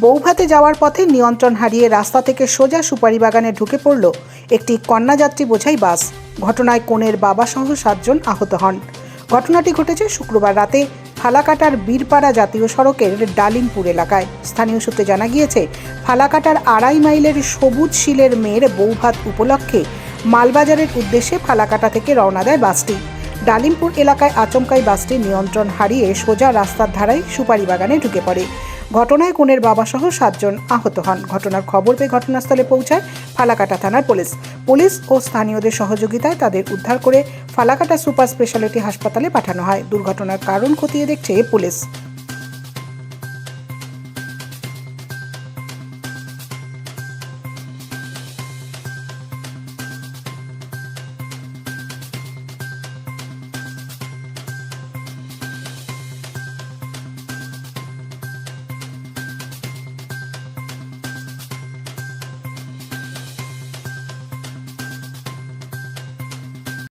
বৌভাতে যাওয়ার পথে নিয়ন্ত্রণ হারিয়ে রাস্তা থেকে সোজা সুপারি বাগানে ঢুকে পড়ল একটি কন্যাযাত্রী বোঝাই বাস। ঘটনায় কনের বাবা সহ সাতজন আহত হন। ঘটনাটি ঘটেছে শুক্রবার রাতে। ফালাকাটার বীরপাড়া জাতীয় সড়কের ডালিমপুর এলাকায়। স্থানীয় সূত্রে জানা গিয়েছে, ফালাকাটার আড়াই মাইলের সবুজ শিলের মেয়ের বৌভাত উপলক্ষে মালবাজারের উদ্দেশ্যে ফালাকাটা থেকে রওনা দেয় বাসটি। ডালিমপুর এলাকায় আচমকাই বাসটি নিয়ন্ত্রণ হারিয়ে সোজা রাস্তার ধারায় সুপারি বাগানে ঢুকে পড়ে। ঘটনায় কনের বাবাসহ সাতজন আহত হন। ঘটনার খবর পেয়ে ঘটনাস্থলে পৌঁছায় ফালাকাটা থানার পুলিশ। পুলিশ ও স্থানীয়দের সহযোগিতায় তাদের উদ্ধার করে ফালাকাটা সুপার স্পেশালিটি হাসপাতালে পাঠানো হয়। দুর্ঘটনার কারণ খতিয়ে দেখছে পুলিশ।